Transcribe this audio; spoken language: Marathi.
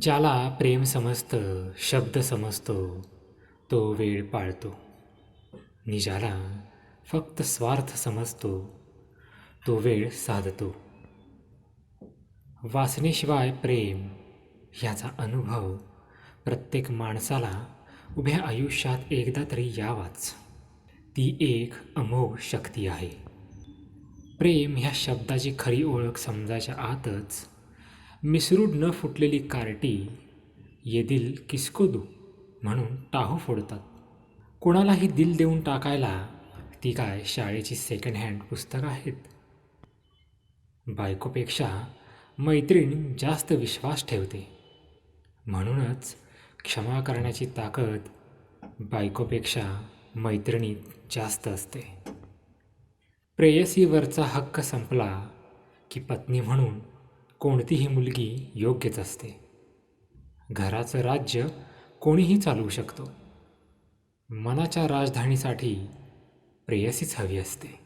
ज्याला प्रेम समजतं शब्द समजतो तो वेळ पाळतो. नि ज्याला फक्त स्वार्थ समजतो तो वेळ साधतो. वासनेशिवाय प्रेम ह्याचा अनुभव प्रत्येक माणसाला उभ्या आयुष्यात एकदा तरी यावाच. ती एक अमोघ शक्ती आहे. प्रेम ह्या शब्दाची खरी ओळख समजायच्या आतच मिसरूड न फुटलेली कार्टी येदिल किसको दू? म्हणून टाहू फोडतात. कोणालाही दिल देऊन टाकायला ती काय शाळेची सेकंड हँड पुस्तकं आहेत? बायकोपेक्षा मैत्रीण जास्त विश्वास ठेवते. म्हणूनच क्षमा करण्याची ताकद बायकोपेक्षा मैत्रिणीत जास्त असते. प्रेयसीवरचा हक्क संपला की पत्नी म्हणून कोणतीही मुलगी योग्यच असते. घराचं राज्य कोणीही चालवू शकतो. मनाच्या राजधानीसाठी प्रेयसीच हवी असते.